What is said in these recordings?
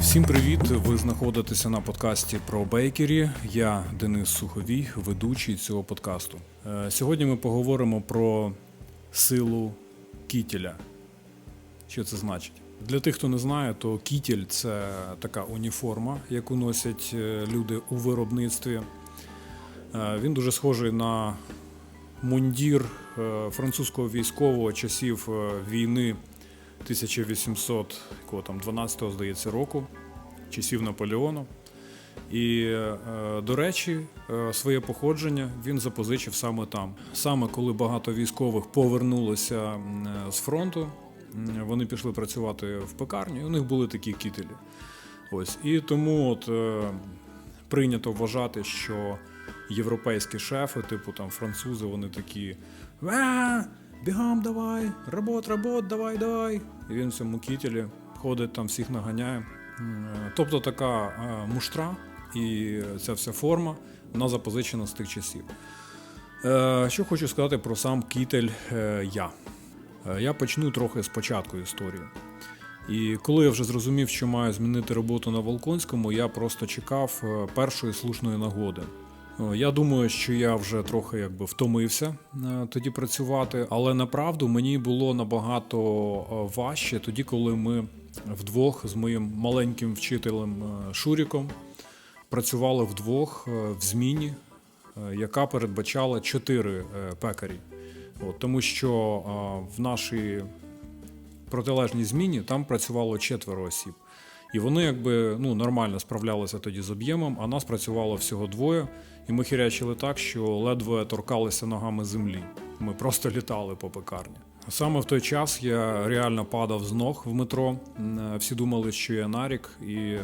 Всім привіт! Ви знаходитеся на подкасті про бейкері. Я Денис Суховій, ведучий цього подкасту. Е, Сьогодні ми поговоримо про силу кітеля. Що це значить? Для тих, хто не знає, то кітель це така уніформа, яку носять е, люди у виробництві. Е, Він дуже схожий на мундір французького військового часів війни 1800, якого там 12-го, здається, року, часів Наполеону. І, е, до речі, е, своє походження він запозичив саме там. Саме коли багато військових повернулися е, з фронту, вони пішли працювати в пекарню, і у них були такі кітелі. Ось. І тому от, прийнято вважати, що європейські шефи, типу там французи, вони такі. «А, Бігом давай, робот, робот, давай, давай. І він в цьому кітелі ходить там, всіх наганяє. Е, Тобто така е, муштра і ця вся форма, вона запозичена з тих часів. Е, Що хочу сказати про сам кітель я. Я почну трохи з початку історії. І коли я вже зрозумів, що маю змінити роботу на Волконському, я просто чекав першої слушної нагоди. Е, Я думаю, що я вже трохи якби втомився е, тоді працювати, але направду мені було набагато е, важче тоді, коли ми вдвох з моїм маленьким вчителем Шуріком працювали вдвох в зміні, яка передбачала чотири пекарі. От, тому що в нашій протилежній зміні там працювало четверо осіб. І вони якби ну, нормально справлялися тоді з об'ємом, а нас працювало всього двоє, і ми хірячили так, що ледве торкалися ногами землі. Ми просто літали по пекарні. Саме в той час я реально падав з ног в метро. Всі думали, що я нарік, і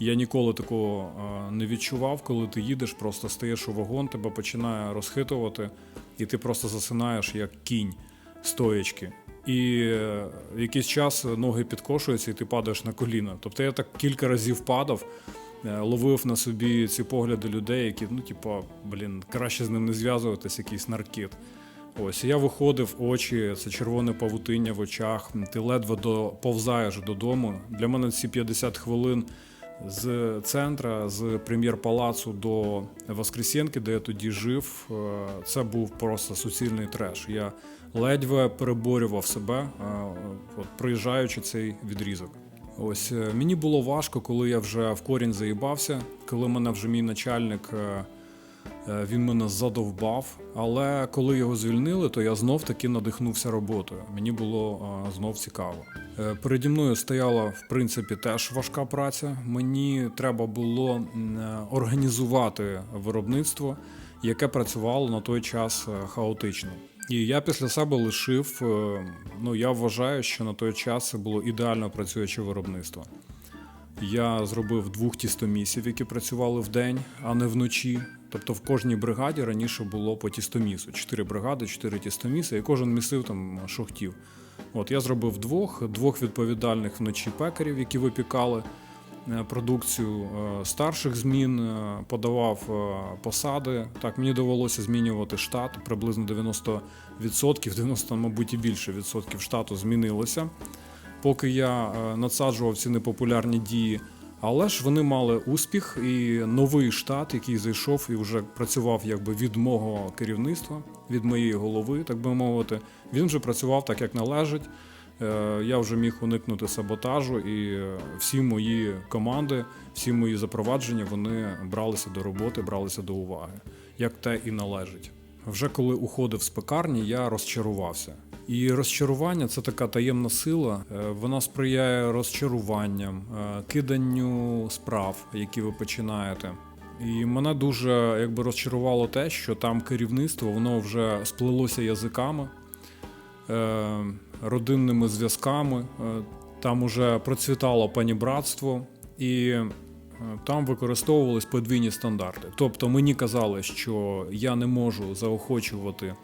я ніколи такого не відчував, коли ти їдеш, просто стаєш у вагон, тебе починає розхитувати, і ти просто засинаєш як кінь стоячки. І е, якийсь час ноги підкошуються, і ти падаєш на коліна. Тобто я так кілька разів падав, е, ловив на собі ці погляди людей, які, ну, типу, блін, краще з ним не зв'язуватись, якийсь наркіт. Ось я виходив, очі, це червоне павутиння в очах. Ти ледве доповзаєш додому. Для мене ці 50 хвилин з центра, з прем'єр-палацу до Воскресенки, де я тоді жив, е, це був просто суцільний треш. Я ледве переборював себе, проїжджаючи цей відрізок. Ось е, мені було важко, коли я вже в корінь заїбався, коли мене вже мій начальник. е, Е, Він мене задовбав, але коли його звільнили, то я знов таки надихнувся роботою. Мені було знов цікаво. Переді мною стояла в принципі теж важка праця. Мені треба було організувати виробництво, яке працювало на той час хаотично. І я після себе лишив. е, Ну я вважаю, що на той час це було ідеально працююче виробництво. Я зробив двох тістомісів, які працювали в день, а не вночі. Тобто в кожній бригаді раніше було по тістомісу. Чотири бригади, чотири тістоміси, і кожен місив там що хотів. От я зробив двох, двох відповідальних вночі пекарів, які випікали е, продукцію е, старших змін, е, подавав е, посади. Так, мені довелося змінювати штат. Приблизно 90%, 90, мабуть, і більше відсотків штату змінилося поки я е, надсаджував ці непопулярні дії. Але ж вони мали успіх, і новий штат, який зайшов і вже працював якби від мого керівництва, від моєї голови, так би мовити, він вже працював так, як належить. Е, Я вже міг уникнути саботажу, і е, всі мої команди, всі мої запровадження вони бралися до роботи, бралися до уваги, як те і належить. Вже коли уходив з пекарні, я розчарувався. І розчарування це така таємна сила. Е, Вона сприяє розчаруванням, киданню справ, які ви починаєте. І мене дуже якби розчарувало те, що там керівництво воно вже сплелося язиками, родинними зв'язками. Е, Там уже процвітало панібратство, і е, там використовувались подвійні стандарти. Тобто мені казали, що я не можу заохочувати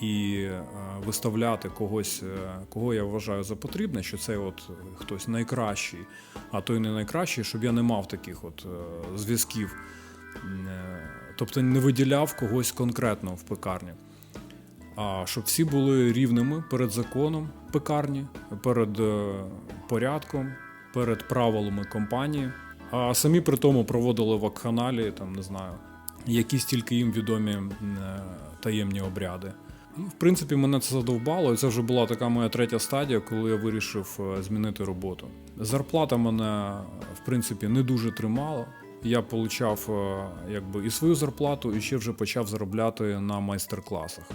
і е, виставляти когось, кого я вважаю за потрібне, що це от хтось найкращий, а той не найкращий, щоб я не мав таких от зв'язків. Тобто не виділяв когось конкретно в пекарні. А щоб всі були рівними перед законом пекарні, перед е, порядком, перед правилами компанії, а самі при тому проводили в там не знаю, якісь тільки їм відомі е, таємні обряди. І, в принципі, мене це задовбало, і це вже була така моя третя стадія, коли я вирішив е, змінити роботу. Зарплата мене, в принципі, не дуже тримала. Я е, якби і свою зарплату, і ще вже почав заробляти на майстер-класах.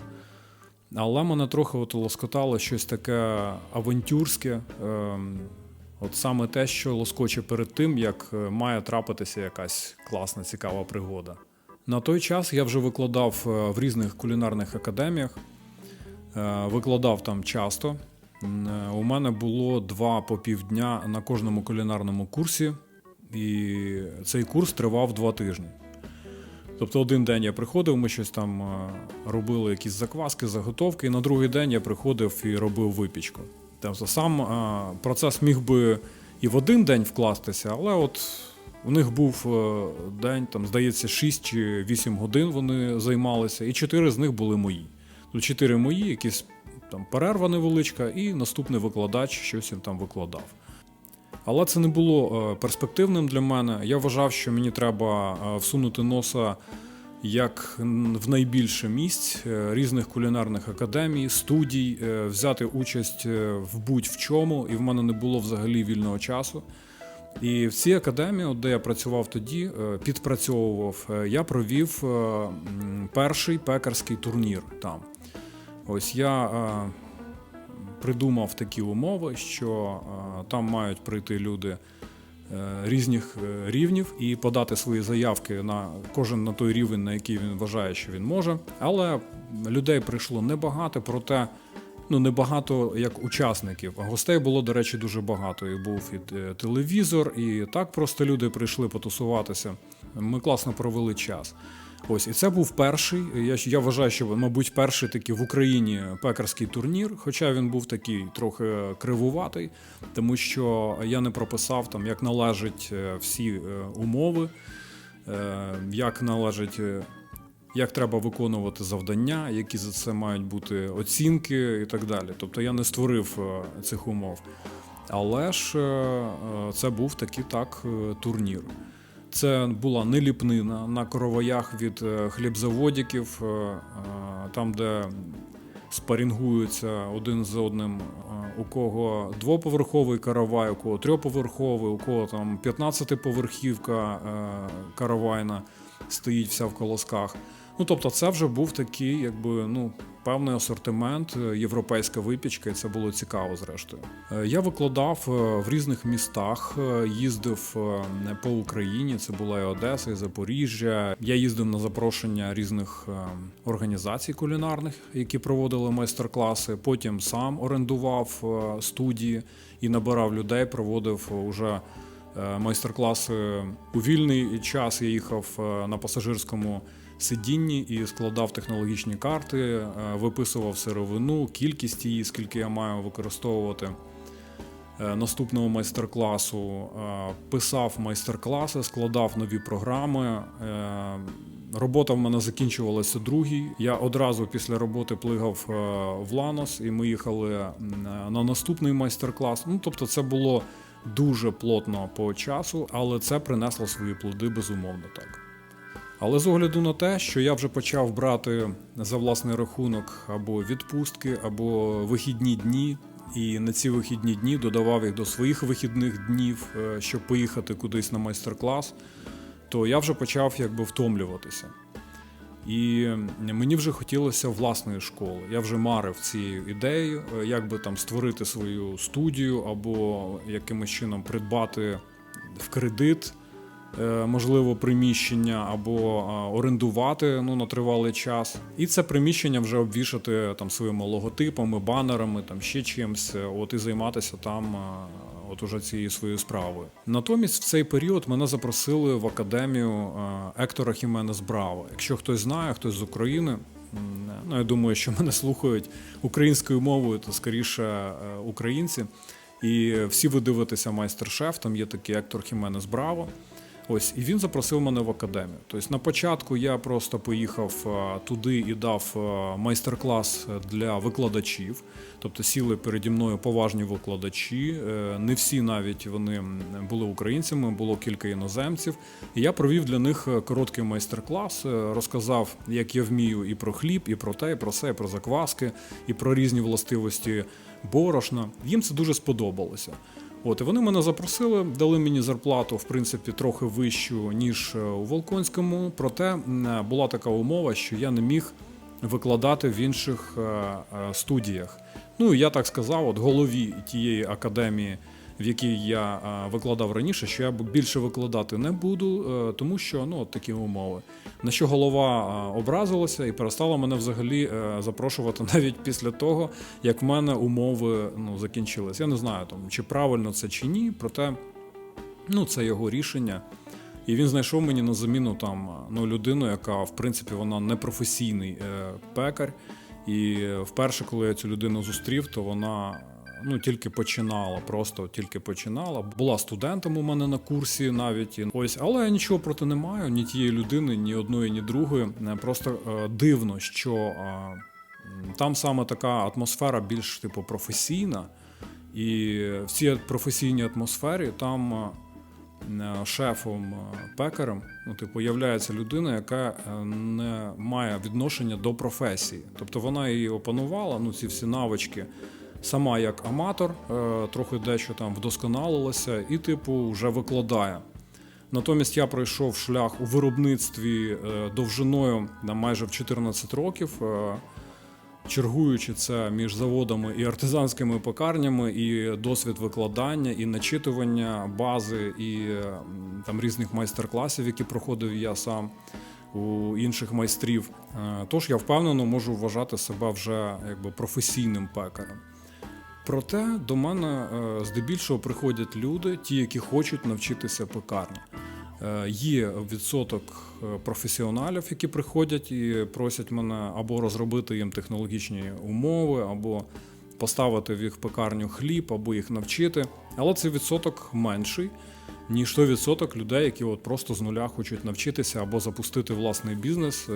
Але мене трохи от лоскотало щось таке авантюрське, ем, от саме те, що лоскоче перед тим, як е, має трапитися якась класна, цікава пригода. На той час я вже викладав е, в різних кулінарних академіях, е, викладав там часто. У мене було два по півдня на кожному кулінарному курсі, і цей курс тривав два тижні. Тобто один день я приходив, ми щось там е, робили, якісь закваски, заготовки, і на другий день я приходив і робив випічку. Тобто сам е, процес міг би і в один день вкластися, але от у них був е, день, там, здається, 6 чи 8 годин вони займалися, і 4 з них були мої. Тут 4 мої, якісь там перерва невеличка, і наступний викладач щось їм там викладав. Але це не було е, перспективним для мене. Я вважав, що мені треба е, всунути носа як в найбільше місць е, різних кулінарних академій, студій, взяти участь в будь-в чому, і в мене не було взагалі вільного часу. І в цій академії, де я працював тоді, підпрацьовував, я провів перший пекарський турнір там. Ось я придумав такі умови, що е, там мають прийти люди е, різних е, рівнів і подати свої заявки на кожен на той рівень, на який він вважає, що він може. Але людей прийшло небагато, проте. Ну, небагато як учасників, а гостей було, до речі, дуже багато. І був і телевізор, і так просто люди прийшли потусуватися. Ми класно провели час. Ось, і це був перший. Я, я вважаю, що, мабуть, перший такий в Україні пекарський турнір, хоча він був такий трохи кривуватий, тому що я не прописав там, як належать е, всі е, умови, е, як належить. Як треба виконувати завдання, які за це мають бути оцінки і так далі. Тобто я не створив цих умов. Але ж це був такий так турнір. Це була не ліпнина на коровоях від е, хлібзаводиків, е, е, там, де спарінгуються один з одним, у кого двоповерховий каравай, у кого трьоповерховий, у кого там 15-поверхівка е, каравайна стоїть вся в колосках. Ну тобто, це вже був такий, якби ну. Певний асортимент, е, європейська випічка, і це було цікаво, зрештою. Е, Я викладав е, в різних містах, їздив е, по Україні. Це була і Одеса, і Запоріжжя. Я їздив на запрошення різних організацій кулінарних, які проводили майстер-класи. Потім сам орендував студії і набирав людей, проводив уже майстер-класи у вільний час. Я їхав на пасажирському сидінні і складав технологічні карти, е, виписував сировину, кількість її, скільки я маю використовувати е, наступного майстер-класу, е, писав майстер-класи, складав нові програми. Робота в мене закінчувалася другій. Я одразу після роботи плигав в Ланос, і ми їхали на наступний майстер-клас. Ну тобто, це було дуже плотно по часу, але це принесло свої плоди безумовно так. Але з огляду на те, що я вже почав брати за власний рахунок або відпустки, або вихідні дні, і на ці вихідні дні додавав їх до своїх вихідних днів, е, щоб поїхати кудись на майстер-клас, то я вже почав якби втомлюватися. І мені вже хотілося власної школи. Я вже марив цією ідеєю, е, як би там створити свою студію або якимось чином придбати в кредит можливо, приміщення або орендувати ну, на тривалий час. І це приміщення вже обвішати там своїми логотипами, банерами, там ще чимось, е, от і займатися там. От уже цією своєю справою. Натомість в цей період мене запросили в академію Ектора Хіменес Браво. Якщо хтось знає, хтось з України, ну я думаю, що мене слухають українською мовою, то скоріше е, українці. І всі ви дивитеся майстер-шеф, там є такий Ектор Хіменес Браво. Ось, і він запросив мене в академію. Тобто на початку я просто поїхав е, туди і дав е, майстер-клас для викладачів. Тобто сіли переді мною поважні викладачі. Е, Не всі навіть вони були українцями, було кілька іноземців. І я провів для них короткий майстер-клас, розказав, як я вмію і про хліб, і про те, і про все, і про закваски, і про різні властивості борошна. Їм це дуже сподобалося. От і вони мене запросили, дали мені зарплату, в принципі, трохи вищу, ніж е, у Волконському. Проте е, була така умова, що я не міг викладати в інших е, студіях. Ну і я так сказав, от голові тієї академії, в якій я викладав раніше, що я більше викладати не буду, е, тому що ну такі умови. На що голова образилася і перестала мене взагалі е, запрошувати навіть після того, як в мене умови ну, закінчились. Я не знаю там, чи правильно це чи ні, проте ну, це його рішення. І він знайшов мені на заміну там ну, людину, яка в принципі вона не професійний е, пекар. І вперше, коли я цю людину зустрів, то вона ну тільки починала, просто тільки починала. Була студентом у мене на курсі навіть і ось, але я нічого проти не маю, ні тієї людини, ні одної, ні другої. Е, Просто е, дивно, що е, там саме така атмосфера більш типу професійна, і в цій професійній атмосфері там. шефом пекарем, ну, типу, являється людина, яка не має відношення до професії. Тобто вона її опанувала, ну, ці всі навички, сама як аматор, е, трохи дещо там вдосконалилася, і, типу, вже викладає. Натомість я пройшов шлях у виробництві е, довжиною майже в 14 років. е, чергуючи це між заводами і артизанськими пекарнями, і досвід викладання, і начитування бази, і там різних майстер-класів, які проходив я сам у інших майстрів. Тож я впевнено можу вважати себе вже якби професійним пекарем. Проте до мене е, здебільшого приходять люди, ті, які хочуть навчитися пекарні. Е, Є відсоток е, професіоналів, які приходять і просять мене або розробити їм технологічні умови, або поставити в їх пекарню хліб, або їх навчити. Але цей відсоток менший, ніж той відсоток людей, які от просто з нуля хочуть навчитися або запустити власний бізнес,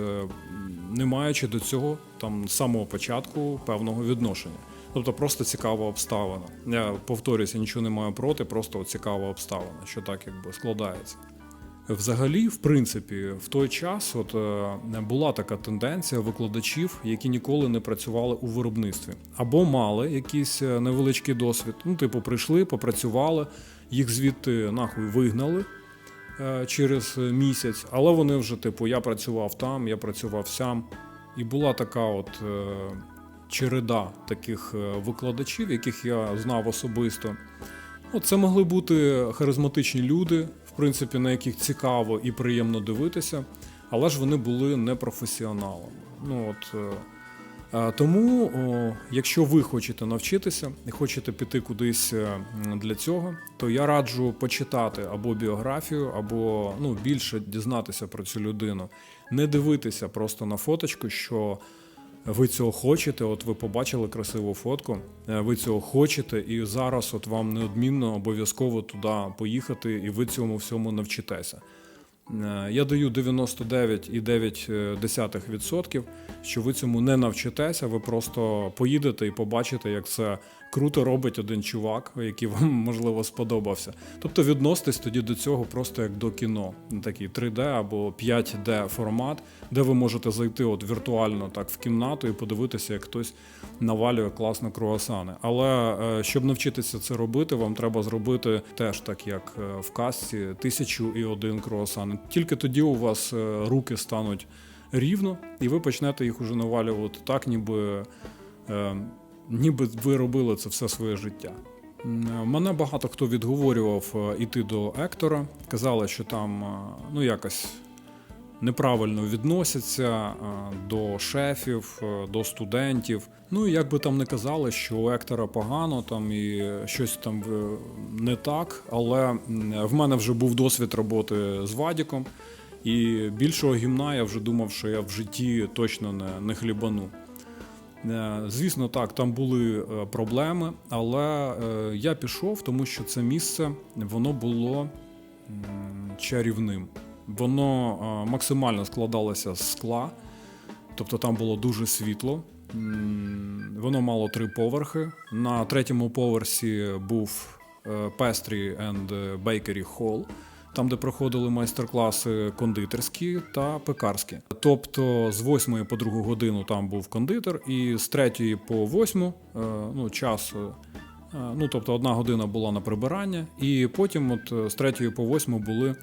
не маючи до цього там самого початку певного відношення. Тобто просто цікава обставина. Я повторюся, нічого не маю проти, просто цікава обставина, що так якби складається. Взагалі, в принципі, в той час от е, була така тенденція викладачів, які ніколи не працювали у виробництві, або мали якийсь е, невеличкий досвід. Ну, типу, прийшли, попрацювали, їх звідти нахуй вигнали е, через місяць, але вони вже, типу, я працював там, я працював сям. І була така от череда таких е, викладачів, яких я знав особисто. Ну, це могли бути харизматичні люди, в принципі, на яких цікаво і приємно дивитися, але ж вони були не професіоналами. Ну, от, е, е, тому, якщо ви хочете навчитися і хочете піти кудись для цього, то я раджу почитати або біографію, або ну, більше дізнатися про цю людину. Не дивитися просто на фоточку, що ви цього хочете, от ви побачили красиву фотку, е, ви цього хочете, і зараз от вам неодмінно обов'язково туди поїхати, і ви цьому всьому навчитеся. Е, Я даю 99,9%, що ви цьому не навчитеся, ви просто поїдете і побачите, як це круто робить один чувак, який вам можливо сподобався. Тобто відноситесь тоді до цього просто як до кіно, такий 3D або 5D формат, де ви можете зайти от віртуально так в кімнату і подивитися, як хтось навалює класно круасани. Але е, щоб навчитися це робити, вам треба зробити теж так, як е, в касці, тисячу і один круасан. Тільки тоді у вас е, руки стануть рівно, і ви почнете їх уже навалювати так, ніби, е, ніби ви робили це все своє життя. Е, Мене багато хто відговорював іти до Ектора, казали, що там ну якось неправильно відносяться е, до шефів, е, до студентів. Ну і як би там не казали, що у Ектора погано там і щось там е, не так, але в мене вже був досвід роботи з Вадіком, і більшого гімна я вже думав, що я в житті точно не, не хлібану. Звісно, так, там були проблеми, але я пішов, тому що це місце воно було чарівним. Воно е, максимально складалося з скла, тобто там було дуже світло. Воно мало три поверхи. На третьому поверсі був е, Pastry and Bakery Hall, там, де проходили майстер-класи кондитерські та пекарські. Тобто з 8 по 2 годину там був кондитер, і з 3 по 8 е, ну, час. Ну, тобто одна година була на прибирання, і потім, от з 3 по 8 були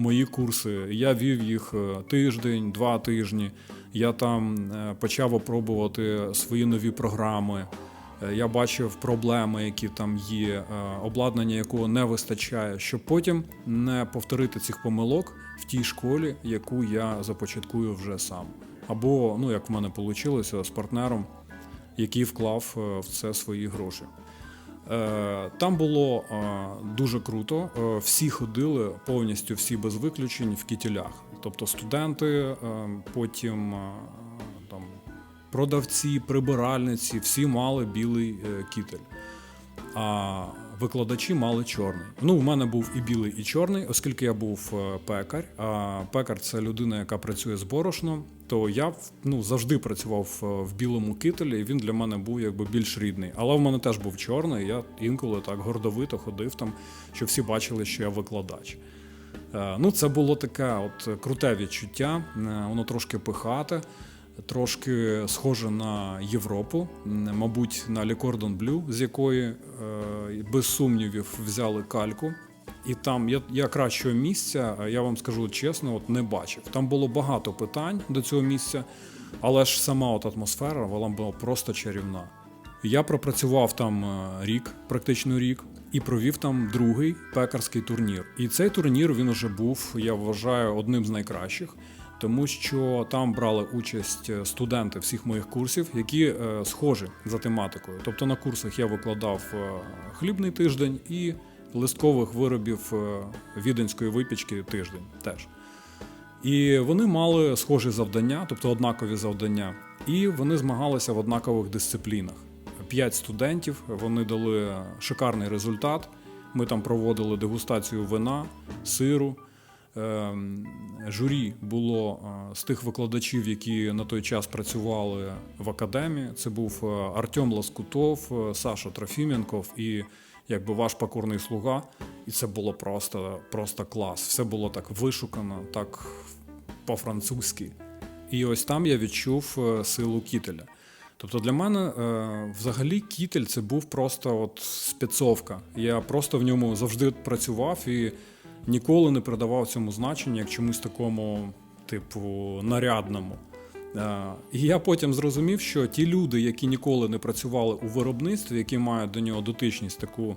мої курси. Я вів їх е, тиждень, два тижні. Я там е, почав опробувати свої нові програми. Е, Я бачив проблеми, які там є, обладнання, якого не вистачає, щоб потім не повторити цих помилок в тій школі, яку я започаткую вже сам. Або, ну як в мене вийшло з партнером, який вклав в це свої гроші. Е, Там було е, дуже круто. Е, Всі ходили повністю всі без виключень в кітілях. Тобто студенти, потім там продавці, прибиральниці, всі мали білий кітель. Викладачі мали чорний. Ну, у мене був і білий, і чорний, оскільки я був е, пекар. А пекар це людина, яка працює з борошном. То я ну, завжди працював е, в білому кителі, і він для мене був якби більш рідний. Але в мене теж був чорний. Я інколи так гордовито ходив там, щоб всі бачили, що я викладач. Е, Ну, це було таке от круте відчуття. Воно трошки пихате, трошки схоже на Європу, мабуть, на Cordon Bleu, з якої е, без сумнівів взяли кальку. І там я, я кращого місця, е, я вам скажу чесно, от не бачив. Там було багато питань до цього місця, але ж сама от атмосфера вона була просто чарівна. Я пропрацював там е, рік, практично рік, і провів там другий пекарський турнір. І цей турнір він уже був, я вважаю, одним з найкращих, тому що там брали участь е, студенти всіх моїх курсів, які е, схожі за тематикою. Тобто на курсах я викладав е, хлібний тиждень і листкових виробів віденської випічки тиждень теж. І вони мали схожі завдання, тобто однакові завдання, і вони змагалися в однакових дисциплінах. П'ять студентів вони дали шикарний результат. Ми там проводили дегустацію вина, сиру. Ем, Журі було е, з тих викладачів, які на той час працювали в академії. Це був е, Артем Ласкутов, е, Саша Трофіменков і якби ваш покорний слуга. І це було просто, просто клас. Все було так вишукано, так по-французьки. І ось там я відчув силу кітеля. Тобто для мене взагалі кітель це був просто от спецовка. Я просто в ньому завжди працював і ніколи не придавав цьому значення як чомусь такому, типу, нарядному. Е, І я потім зрозумів, що ті люди, які ніколи не працювали у виробництві, які мають до нього дотичність таку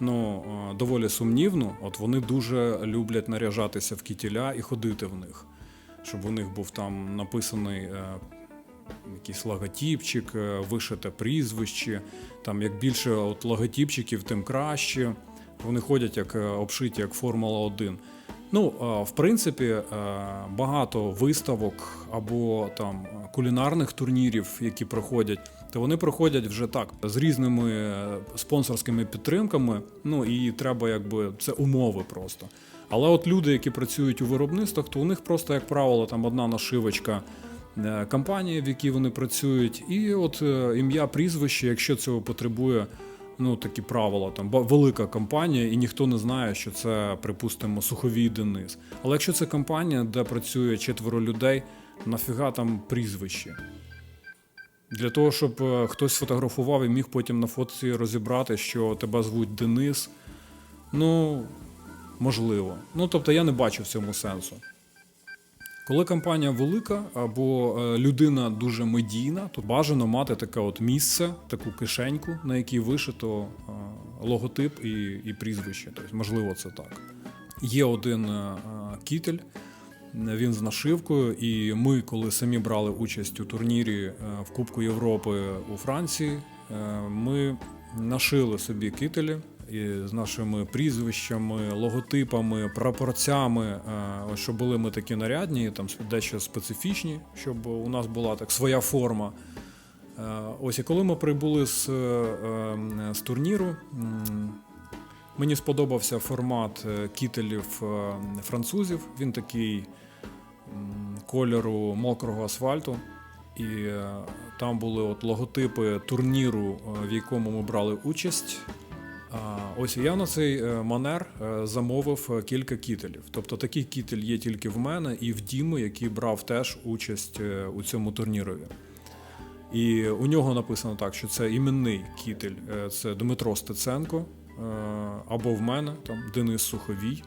ну, е, доволі сумнівну, от вони дуже люблять наряжатися в кітіля і ходити в них. Щоб у них був там написаний е, якийсь логотипчик, вишите прізвище. Там як більше от логотипчиків, тим краще. Вони ходять як е, обшиті, як Формула 1. Ну, в принципі, е, багато виставок або там кулінарних турнірів, які проходять, то вони проходять вже так з різними е, спонсорськими підтримками. Ну і треба, якби це умови просто. Але от люди, які працюють у виробництвах, то у них просто, як правило, там одна нашивочка компанії, в якій вони працюють, і от ім'я, прізвище, якщо цього потребує. Ну, такі правила, там велика компанія, і ніхто не знає, що це, припустимо, суховій Денис. Але якщо це компанія, де працює четверо людей, нафіга там прізвище? Для того, щоб е, хтось фотографував і міг потім на фотці розібрати, що тебе звуть Денис. Ну, можливо. Ну, тобто я не бачу в цьому сенсу. Коли компанія велика або е, людина дуже медійна, то бажано мати таке от місце, таку кишеньку, на якій вишито е, логотип і, і прізвище. Тобто, можливо, це так. Є один е, кітель, він з нашивкою, і ми, коли самі брали участь у турнірі в Кубку Європи у Франції, ми нашили собі кителі з нашими прізвищами, логотипами, прапорцями, е, ось щоб були ми такі нарядні, там дещо специфічні, щоб у нас була так своя форма. Е, Ось і коли ми прибули з, е, е, з турніру, Мені сподобався формат кітелів французів. Він такий кольору мокрого асфальту. І там були от логотипи турніру, в якому ми брали участь. Ось я на цей е, манер е, замовив е, кілька кітелів. Тобто такий кітель є тільки в мене і в Діми, який брав теж участь у цьому турнірові. І у нього написано так, що це іменний кітель, це Дмитро Стеценко, або в мене там Денис Суховій.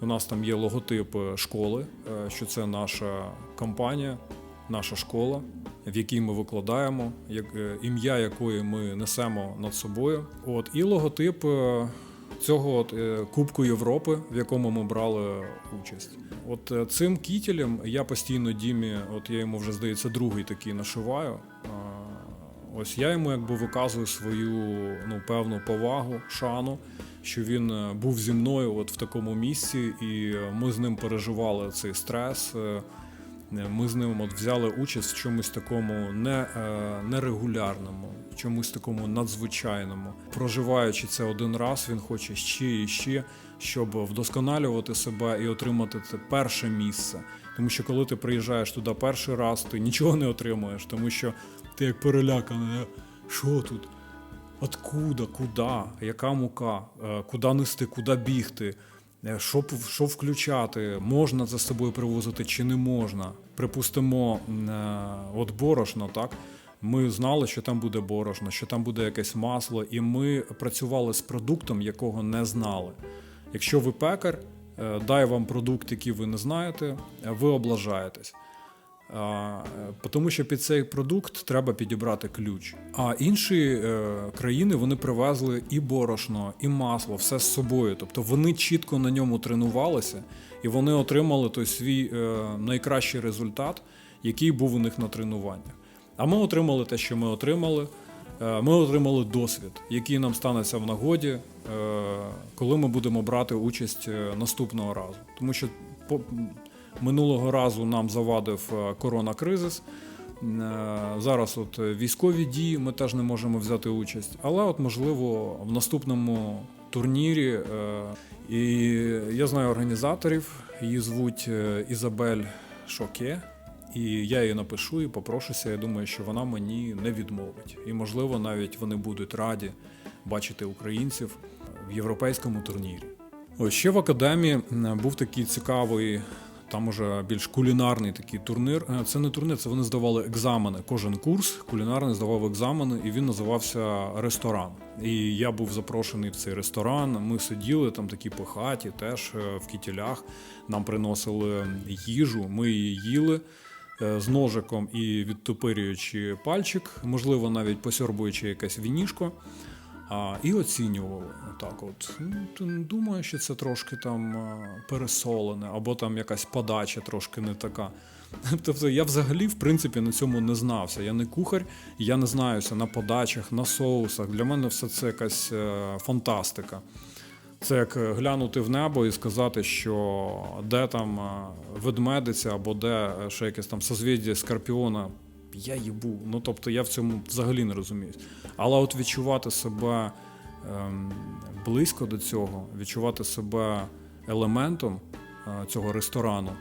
У нас там є логотип школи, що це наша компанія, наша школа, в якій ми викладаємо, е, ім'я якої ми несемо над собою. От, і логотип е, цього от, е, Кубку Європи, в якому ми брали участь. От цим кітелем я постійно Дімі, от я йому вже здається, другий такий нашиваю. Ось я йому якби виказую свою ну, певну повагу, шану, що він був зі мною от в такому місці, і ми з ним переживали цей стрес. Е, Ми з ним от взяли участь в чомусь такому не, е, нерегулярному, чомусь такому надзвичайному. Проживаючи це один раз, він хоче ще і ще, щоб вдосконалювати себе і отримати це перше місце. Тому що коли ти приїжджаєш туди перший раз, ти нічого не отримуєш, тому що ти як переляканий, «Е, що тут? Откуда, куди, яка мука, куди нести, куди бігти, що, п- що включати, можна за собою привозити чи не можна. Припустимо, е, от борошно, так. Ми знали, що там буде борошно, що там буде якесь масло, і ми працювали з продуктом, якого не знали. Якщо ви пекар, е, дай вам продукт, який ви не знаєте, е, ви облажаєтесь. Е, Тому що під цей продукт треба підібрати ключ. А інші е, країни вони привезли і борошно, і масло, все з собою. Тобто вони чітко на ньому тренувалися, і вони отримали той свій е, найкращий результат, який був у них на тренуваннях. А ми отримали те, що ми отримали. Ми отримали досвід, який нам станеться в нагоді, коли ми будемо брати участь наступного разу. Тому що минулого разу нам завадив е, коронакризис. Е, Зараз от військові дії ми теж не можемо взяти участь. Але от можливо в наступному турнірі. е, І я знаю організаторів, її звуть Ізабель Шоке. І я їй напишу і попрошуся. Я думаю, що вона мені не відмовить. І можливо, навіть вони будуть раді бачити українців в європейському турнірі. Ще в академії був такий цікавий, там уже більш кулінарний такий турнір. Е, Це не турнір, це вони здавали екзамени. Кожен курс кулінарний здавав екзамени, і він називався ресторан. І я був запрошений в цей ресторан. Ми сиділи там такі пихаті, теж е, в кітілях. Нам приносили їжу, ми її їли. е, З ножиком і відтопирюючи пальчик, можливо, навіть посьорбуючи якесь вінішко. А, і оцінювали так. От ну, думаю, що це трошки там пересолене, або там якась подача трошки не така. Тобто я взагалі в принципі на цьому не знався. Я не кухар, я не знаюся на подачах, на соусах. Для мене все це якась е, фантастика. Це як е, глянути в небо і сказати, що де там е, ведмедиця або де ще якесь там созвіздя Скорпіона. Я їбу. Ну тобто я в цьому взагалі не розуміюсь. Але от відчувати себе ем, близько до цього, відчувати себе елементом е, цього ресторану,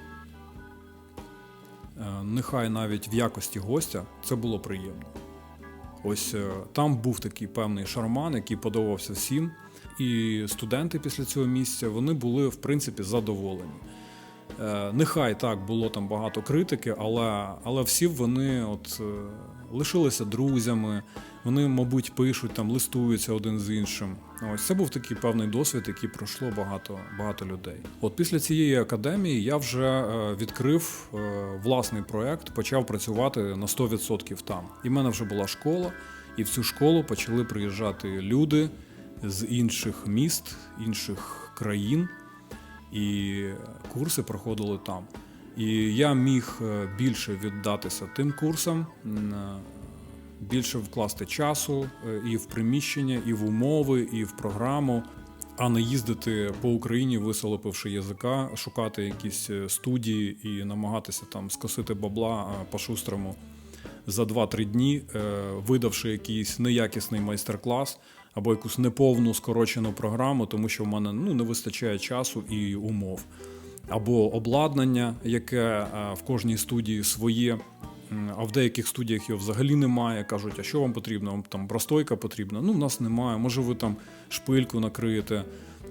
е, нехай навіть в якості гостя, це було приємно. Ось е, там був такий певний шарман, який подобався всім. І студенти після цього місця вони були в принципі задоволені. Е, Нехай так було там багато критики, але, але всі вони от, е, лишилися друзями, вони, мабуть, пишуть, там, листуються один з іншим. Ось це був такий певний досвід, який пройшло багато, багато людей. От після цієї академії я вже е, відкрив власний проект, почав працювати на 100% там. І в мене вже була школа, і в цю школу почали приїжджати люди з інших міст, інших країн і курси проходили там. І я міг е, більше віддатися тим курсам, е, більше вкласти часу е, і в приміщення, і в умови, і в програму, а не їздити по Україні, висолопивши язика, шукати якісь студії і намагатися там скосити бабла по-шустрому за 2-3 дні, видавши якийсь неякісний майстер-клас, або якусь неповну скорочену програму, тому що в мене ну, не вистачає часу і умов. Або обладнання, яке е, в кожній студії своє, а в деяких студіях його взагалі немає. Кажуть, а що вам потрібно? Вам там простойка потрібна? Ну, в нас немає. Може, ви там шпильку накриєте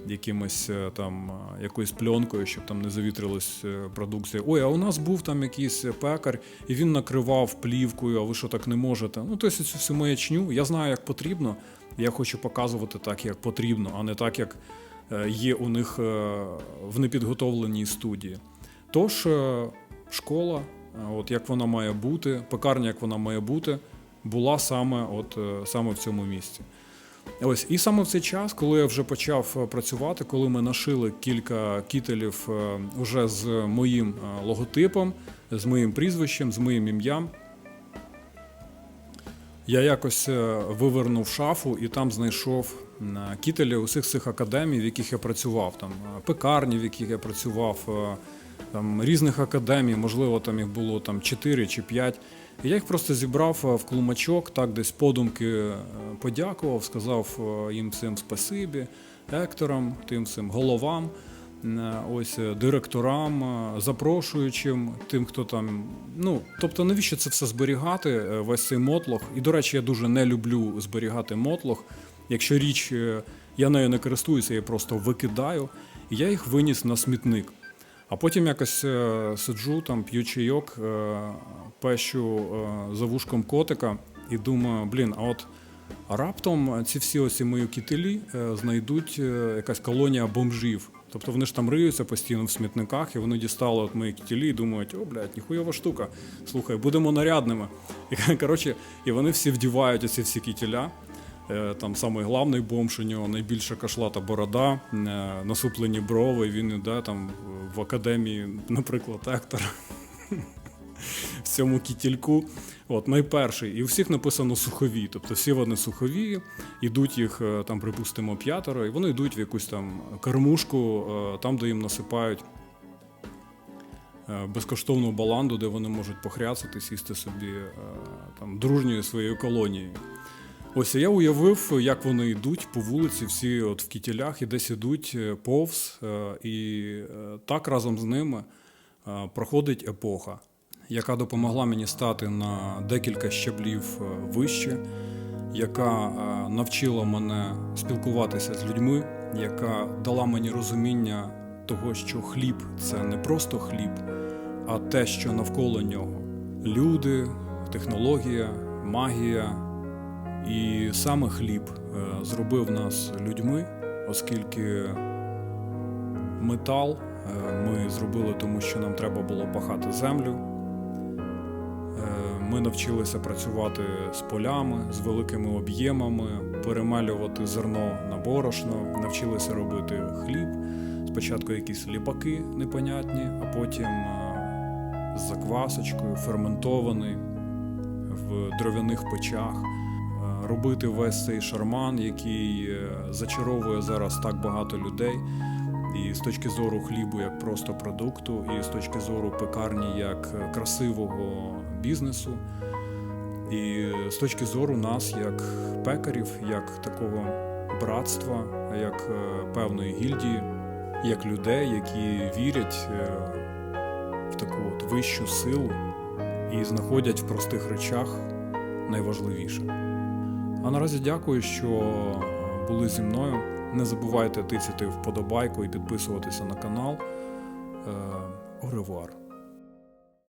якимось е, там е, якоюсь пленкою, щоб там не завітрилась продукція. Ой, а у нас був там якийсь пекар, і він накривав плівкою, а ви що так не можете? Ну, тобто цю всю маячню. Я знаю, як потрібно. Я хочу показувати так, як потрібно, а не так, як е, є у них е, в непідготовленій студії. Тож, е, школа, от як вона має бути, пекарня, як вона має бути, була саме, от, саме в цьому місці. Ось, і саме в цей час, коли я вже почав працювати, коли ми нашили кілька кітелів уже з моїм логотипом, з моїм прізвищем, з моїм ім'ям, я якось е, вивернув шафу і там знайшов м, кітелі усіх цих академій, в яких я працював, там е, пекарні, в яких я працював, е, там різних академій, можливо, там їх було там 4 чи 5. І я їх просто зібрав е, в клумачок, так десь подумки е, подякував, сказав е, їм всім спасибі, екторам, тим всім головам, е, ось е, директорам, е, запрошуючим, тим, хто там. Ну, тобто, навіщо це все зберігати, е, весь цей мотлох? І, до речі, я дуже не люблю зберігати мотлох. Якщо річ е, я нею не користуюся, я просто викидаю, і я їх виніс на смітник. А потім якось е, сиджу, там п'ю чайок, е, пещу е, за вушком котика і думаю, блін, а от раптом ці всі ось мої кітелі е, знайдуть е, якась колонія бомжів. Тобто вони ж там риються постійно в смітниках, і вони дістали от мої кітілі і думають, о, блядь, ніхуйова штука. Слухай, будемо нарядними. І коротше, і вони всі вдівають оці всі кітеля. Е, Там самий главний бомж у нього найбільша кашлата борода, е, насуплені брови. Він іде там в академії, наприклад, актор в цьому кітільку. От найперший, і у всіх написано сухові. Тобто всі вони сухові, ідуть їх е, там, припустимо, п'ятеро, і вони йдуть в якусь там кормушку, е, там, де їм насипають е, безкоштовну баланду, де вони можуть похряцати, сісти собі там дружньою своєю колонією. Ось я уявив, як вони йдуть по вулиці, всі от в кітілях і десь ідуть повз, і так разом з ними проходить епоха, яка допомогла мені стати на декілька щаблів е, вище, яка е, навчила мене спілкуватися з людьми, яка дала мені розуміння того, що хліб це не просто хліб, а те, що навколо нього. Люди, технологія, магія. І саме хліб е, зробив нас людьми, оскільки метал ми зробили тому, що нам треба було пахати землю. Ми навчилися працювати з полями, з великими об'ємами, перемелювати зерно на борошно, навчилися робити хліб. Спочатку якісь ліпаки непонятні, а потім е, з заквасочкою, ферментований в дров'яних печах е, робити весь цей шарман, який е, зачаровує зараз так багато людей. І з точки зору хлібу як просто продукту, і з точки зору пекарні як красивого бізнесу, і з точки зору нас як пекарів, як такого братства, як е, певної гільдії, як людей, які вірять е, в таку от вищу силу і знаходять в простих речах найважливіше. А наразі дякую, що були зі мною. Не забувайте тицяти вподобайку і підписуватися на канал. Е, revoir.